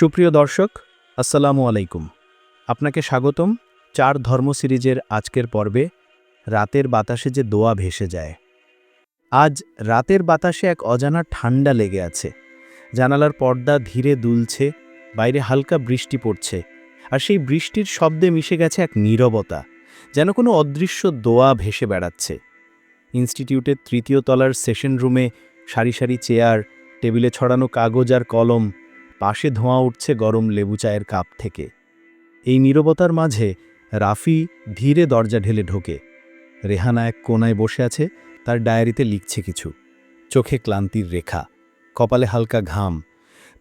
সুপ্রিয় দর্শক, আসসালামু আলাইকুম। আপনাকে স্বাগতম চার ধর্ম সিরিজের আজকের পর্বে রাতের বাতাসে যে দোয়া ভেসে যায়। আজ রাতের বাতাসে এক অজানা ঠান্ডা লেগে আছে। জানালার পর্দা ধীরে দুলছে, বাইরে হালকা বৃষ্টি পড়ছে আর সেই বৃষ্টির শব্দে মিশে গেছে এক নীরবতা, যেন কোনো অদৃশ্য দোয়া ভেসে বেড়াচ্ছে। ইনস্টিটিউটের তৃতীয় তলার সেশন রুমে সারি সারি চেয়ার, টেবিলে ছড়ানো কাগজ আর কলম পাশে ধোঁয়া উঠছে গরম লেবু চায়ের কাপ থেকে। এই নীরবতার মাঝে রাফি ধীরে দরজা ঢেলে ঢোকে। রেহানা এক কোনায় বসে আছে, তার ডায়েরিতে লিখছে কিছু। চোখে ক্লান্তির রেখা, কপালে হালকা ঘাম।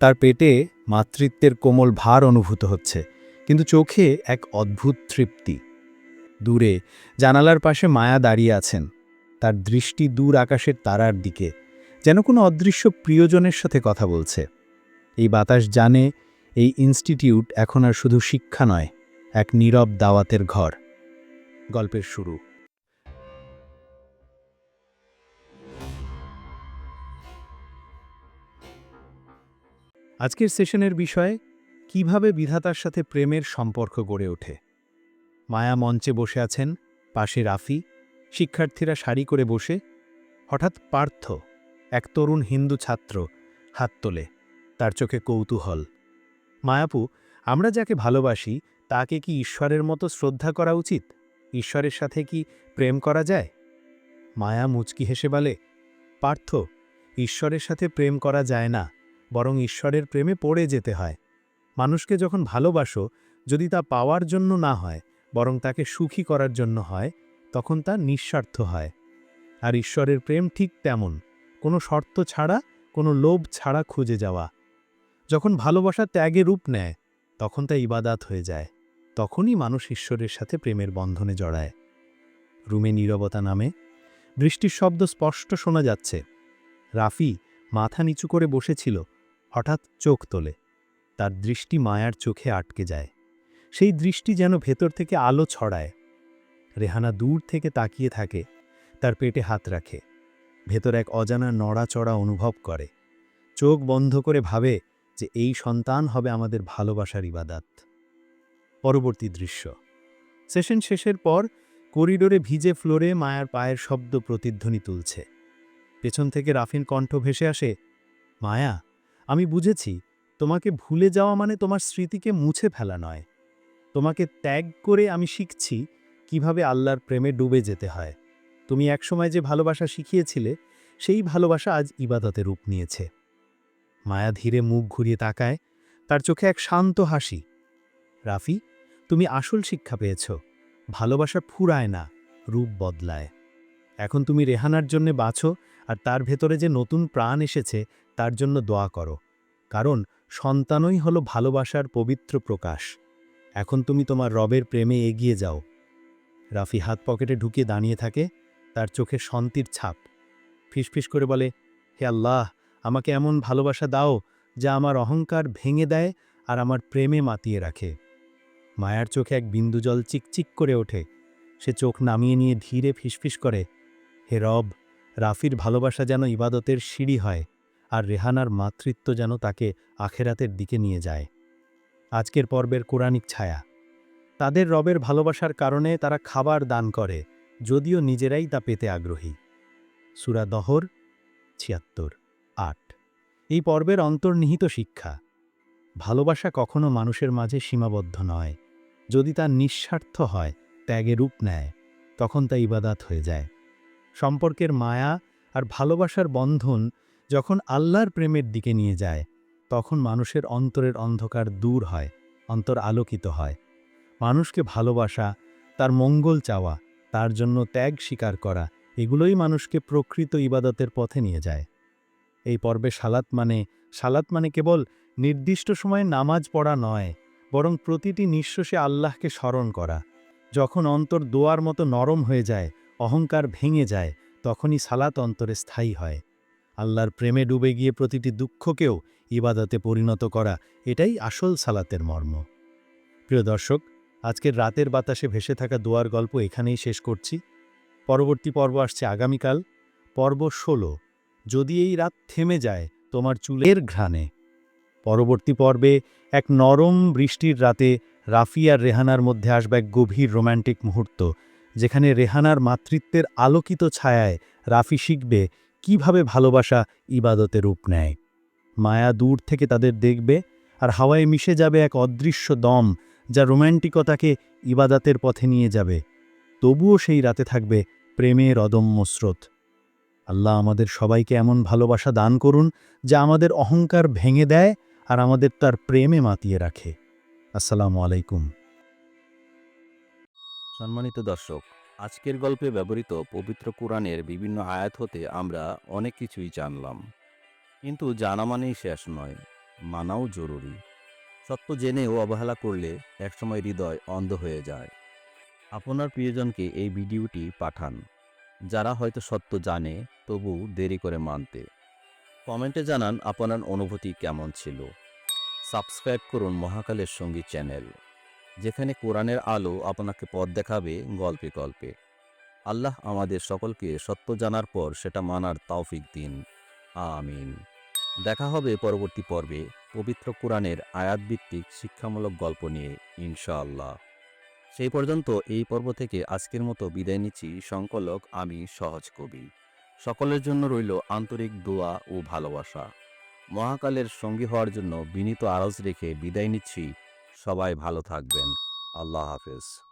তার পেটে মাতৃত্বের কোমল ভার অনুভূত হচ্ছে, কিন্তু চোখে এক অদ্ভুত তৃপ্তি। দূরে জানালার পাশে মায়া দাঁড়িয়ে আছেন। তার দৃষ্টি দূর আকাশের তারার দিকে, যেন কোনো অদৃশ্য প্রিয়জনের সাথে কথা বলছে। এই বাতাস জানে, এই ইনস্টিটিউট এখন আর শুধু শিক্ষা নয়, এক নীরব দাওয়াতের ঘর। গল্পের শুরু। আজকের সেশনের বিষয়, কীভাবে বিধাতার সাথে প্রেমের সম্পর্ক গড়ে ওঠে? মায়া মঞ্চে বসে আছেন, পাশে রাফি, শিক্ষার্থীরা সারি করে বসে, হঠাৎ পার্থ, এক তরুণ হিন্দু ছাত্র, হাত তোলে। তার চোখে কৌতূহল। মায়াপু আমরা যাকে ভালোবাসি, তাকে কি ঈশ্বরের মতো শ্রদ্ধা করা উচিত? ঈশ্বরের সাথে কি প্রেম করা যায়? মায়া মুচকি হেসে বলে, পার্থ, ঈশ্বরের সাথে প্রেম করা যায় না, বরং ঈশ্বরের প্রেমে পড়ে যেতে হয়। মানুষকে যখন ভালোবাসো, যদি তা পাওয়ার জন্য না হয়, বরং তাকে সুখী করার জন্য হয়, তখন তা নিঃস্বার্থ হয়। আর ঈশ্বরের প্রেম ঠিক তেমন, কোনো শর্ত ছাড়া, কোনো লোভ ছাড়া খুঁজে যাওয়া। যখন ভালোবাসা ত্যাগে রূপ নেয়, তখন তা ইবাদাত হয়ে যায়। তখনই মানুষ ঈশ্বরের সাথে প্রেমের বন্ধনে জড়ায়। রুমে নীরবতা নামে বৃষ্টির শব্দ স্পষ্ট শোনা যাচ্ছে। রাফি মাথা নিচু করে বসেছিল, হঠাৎ চোখ তোলে। তার দৃষ্টি মায়ার চোখে আটকে যায়। সেই দৃষ্টি যেন ভেতর থেকে আলো ছড়ায়। রেহানা দূর থেকে তাকিয়ে থাকে, তার পেটে হাত রাখে। ভেতর এক অজানা নড়াচড়া অনুভব করে। চোখ বন্ধ করে ভাবে যে এই সন্তান হবে আমাদের ভালোবাসার ইবাদাত। পরবর্তী দৃশ্য। সেশন শেষের পর করিডোরে ভিজে ফ্লোরে মায়ার পায়ের শব্দ প্রতিধ্বনি তুলছে। পেছন থেকে রাফিন কণ্ঠ ভেসে আসে, মায়া, আমি বুঝেছি, তোমাকে ভুলে যাওয়া মানে তোমার স্মৃতিকে মুছে ফেলা নয়। তোমাকে ত্যাগ করে আমি শিখছি কীভাবে আল্লাহর প্রেমে ডুবে যেতে হয়। তুমি একসময় যে ভালোবাসা শিখিয়েছিলে, সেই ভালোবাসা আজ ইবাদতে রূপ নিয়েছে। মায়া ধীরে মুখ ঘুরিয়ে তাকায়, তার চোখে এক শান্ত হাসি। রাফি, তুমি আসল শিক্ষা পেয়েছ। ভালোবাসা ফুরায় না, রূপ বদলায়। এখন তুমি রেহানার জন্যে বাছো আর তার ভেতরে যে নতুন প্রাণ এসেছে, তার জন্য দোয়া করো। কারণ সন্তানই হলো ভালোবাসার পবিত্র প্রকাশ। এখন তুমি তোমার রবের প্রেমে এগিয়ে যাও। রাফি হাত পকেটে ঢুকিয়ে দাঁড়িয়ে থাকে, তার চোখে শান্তির ছাপ। ফিসফিস করে বলে, হে আল্লাহ আমাকে এমন ভালোবাসা দাও যা আমার অহংকার ভেঙে দেয় আর আমার প্রেমে মাতিয়ে রাখে। মায়ার চোখে এক বিন্দু জল চিকচিক করে ওঠে। সে চোখ নামিয়ে নিয়ে ধীরে ফিসফিস করে, হে রব, রাফির ভালোবাসা যেন ইবাদতের সিঁড়ি হয় আর রেহানার মাতৃত্ব যেন তাকে আখেরাতের দিকে নিয়ে যায়। আজকের পর্বের কোরআনিক ছায়া। তাদের রবের ভালোবাসার কারণে তারা খাবার দান করে, যদিও নিজেরাই তা পেতে আগ্রহী। সুরা দহর ছিয়াত্তর। এই পর্বের অন্তর্নিহিত শিক্ষা, ভালোবাসা কখনো মানুষের মাঝে সীমাবদ্ধ নয়। যদি তা নিঃস্বার্থ হয়, ত্যাগে রূপ নেয়, তখন তা ইবাদাত হয়ে যায়। সম্পর্কের মায়া আর ভালোবাসার বন্ধন যখন আল্লাহর প্রেমের দিকে নিয়ে যায়, তখন মানুষের অন্তরের অন্ধকার দূর হয়, অন্তর আলোকিত হয়। মানুষকে ভালোবাসা, তার মঙ্গল চাওয়া, তার জন্য ত্যাগ স্বীকার করা, এগুলোই মানুষকে প্রকৃত ইবাদতের পথে নিয়ে যায়। এই পর্বে সালাত মানে সালাত মানে কেবল নির্দিষ্ট সময়ে নামাজ পড়া নয়, বরং প্রতিটি নিঃশ্বাসে আল্লাহকে স্মরণ করা। যখন অন্তর দোয়ার মতো নরম হয়ে যায়, অহংকার ভেঙে যায়, তখনই সালাত অন্তরে স্থায়ী হয়। আল্লাহর প্রেমে ডুবে গিয়ে প্রতিটি দুঃখকেও ইবাদতে পরিণত করা, এটাই আসল সালাতের মর্ম। প্রিয় দর্শক, আজকের রাতের বাতাসে ভেসে থাকা দোয়ার গল্প এখানেই শেষ করছি। পরবর্তী পর্ব আসছে আগামীকাল, পর্ব ষোলো। যদি এই রাত থেমে যায় তোমার চুলের ঘ্রাণে। পরবর্তী পর্বে এক নরম বৃষ্টির রাতে রাফি আর রেহানার মধ্যে আসবে এক গভীর রোম্যান্টিক মুহূর্ত, যেখানে রেহানার মাতৃত্বের আলোকিত ছায়ায় রাফি শিখবে কীভাবে ভালোবাসা ইবাদতে রূপ নেয়। মায়া দূর থেকে তাদের দেখবে আর হাওয়ায় মিশে যাবে এক অদৃশ্য দম যা রোম্যান্টিকতাকে ইবাদাতের পথে নিয়ে যাবে। তবুও সেই রাতে থাকবে প্রেমের অদম্য স্রোত। আল্লাহ আমাদের সবাইকে এমন ভালোবাসা দান করুন যা আমাদের অহংকার ভেঙে দেয় আর আমাদের তার প্রেমে মাতিয়ে রাখে। আসসালামু আলাইকুম। সম্মানিত দর্শক, আজকের গল্পে ব্যবহৃত পবিত্র কোরআনের বিভিন্ন আয়াত হতে আমরা অনেক কিছুই জানলাম। কিন্তু জানা মানেই শেষ নয়, মানাও জরুরি। সত্য জেনেও অবহেলা করলে একসময় হৃদয় অন্ধ হয়ে যায়। আপনার প্রিয়জনকে এই ভিডিওটি পাঠান, যারা হয়তো সত্য জানে তবু দেরি করে মানতে। কমেন্টে জানান আপনার অনুভূতি কেমন ছিল। সাবস্ক্রাইব করুন মহাকালের সঙ্গী চ্যানেল, যেখানে কোরআনের আলো আপনাকে পথ দেখাবে গল্পে গল্পে। আল্লাহ আমাদের সকলকে সত্য জানার পর সেটা মানার তৌফিক দিন। আমিন। দেখা হবে পরবর্তী পর্বে পবিত্র কোরআনের আয়াতভিত্তিক শিক্ষামূলক গল্প নিয়ে, ইনশাআল্লাহ। সেই পর্যন্ত এই পর্ব থেকে আজকের মতো বিদায় নিচ্ছি। সংকলক আমি সহজ কবি। সকলের জন্য রইল আন্তরিক দোয়া ও ভালোবাসা। মহাকালের সঙ্গী হওয়ার জন্য বিনীত আরজ রেখে বিদায় নিচ্ছি। সবাই ভালো থাকবেন। আল্লাহ হাফেজ।